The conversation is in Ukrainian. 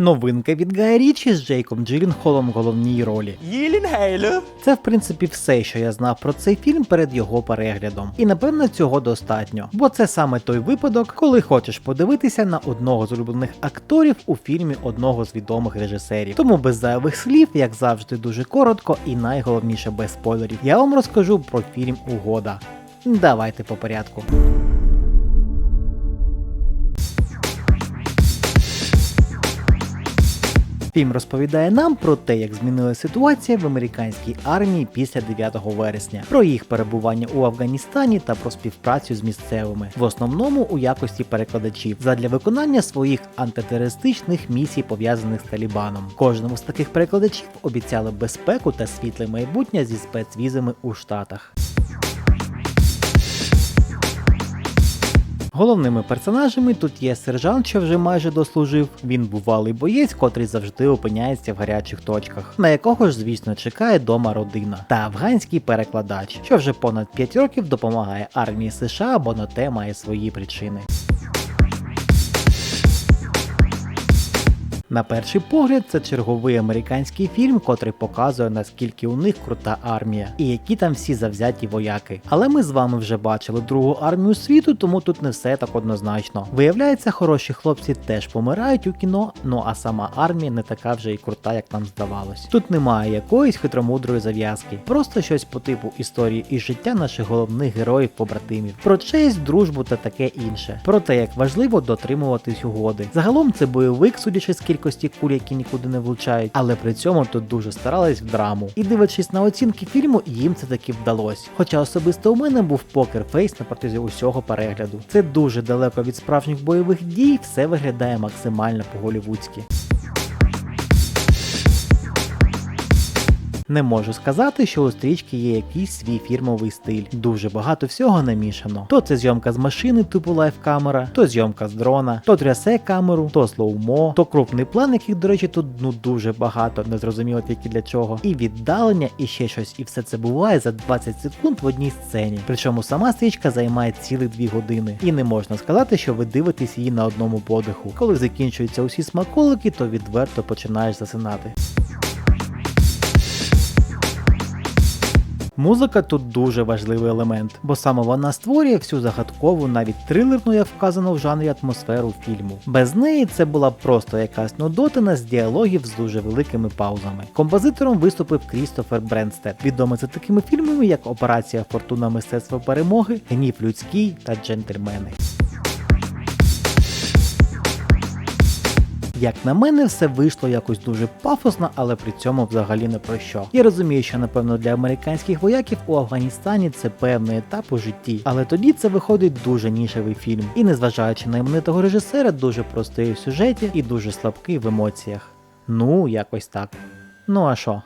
Новинка від Гая Річі з Джейком Джилленхолом в головній ролі. Гіленгейле. Це в принципі все, що я знав про цей фільм перед його переглядом. І напевно цього достатньо, бо це саме той випадок, коли хочеш подивитися на одного з улюблених акторів у фільмі одного з відомих режисерів. Тому без зайвих слів, як завжди, дуже коротко і найголовніше без спойлерів. Я вам розкажу про фільм Угода. Давайте по порядку. Фільм розповідає нам про те, як змінилася ситуація в американській армії після 9 вересня, про їх перебування у Афганістані та про співпрацю з місцевими, в основному у якості перекладачів, задля виконання своїх антитерористичних місій, пов'язаних з Талібаном. Кожному з таких перекладачів обіцяли безпеку та світле майбутнє зі спецвізами у Штатах. Головними персонажами тут є сержант, що вже майже дослужив. Він бувалий боєць, котрий завжди опиняється в гарячих точках, на якого ж, звісно, чекає дома родина, та афганський перекладач, що вже понад 5 років допомагає армії США, бо на те має свої причини. На перший погляд, це черговий американський фільм, котрий показує наскільки у них крута армія, і які там всі завзяті вояки. Але ми з вами вже бачили другу армію світу, тому тут не все так однозначно. Виявляється, хороші хлопці теж помирають у кіно, ну а сама армія не така вже і крута, як нам здавалось. Тут немає якоїсь хитромудрої зав'язки, просто щось по типу історії і життя наших головних героїв-побратимів, про честь, дружбу та таке інше. Про те, як важливо дотримуватись угоди. Загалом це бойовик, судячи з кількості куль, які нікуди не влучають, але при цьому тут дуже старались в драму. І дивлячись на оцінки фільму, їм це таки вдалося. Хоча особисто у мене був покер-фейс на протязі усього перегляду. Це дуже далеко від справжніх бойових дій, все виглядає максимально по-голівудськи. Не можу сказати, що у стрічки є якийсь свій фірмовий стиль. Дуже багато всього намішано. То це зйомка з машини, типу лайф-камера, то зйомка з дрона, то трясе камеру, то слоумо, то крупний план, яких, до речі, тут ну дуже багато, не зрозуміло тільки для чого. І віддалення, і ще щось. І все це буває за 20 секунд в одній сцені. Причому сама стрічка займає цілих 2 години. І не можна сказати, що ви дивитесь її на одному подиху. Коли закінчуються усі смаколики, то відверто починаєш засинати. Музика тут дуже важливий елемент, бо саме вона створює всю загадкову, навіть трилерну, як вказано в жанрі атмосферу фільму. Без неї це була просто якась нудотина з діалогів з дуже великими паузами. Композитором виступив Крістофер Бренстер, відомий за такими фільмами, як Операція Фортуна Мистецтва перемоги, Гнів людський та Джентльмени. Як на мене, все вийшло якось дуже пафосно, але при цьому взагалі не про що. Я розумію, що напевно для американських вояків у Афганістані це певний етап у житті, але тоді це виходить дуже нішевий фільм. І незважаючи на іменитого режисера, дуже простий у сюжеті і дуже слабкий в емоціях. Ну, якось так. Ну а що?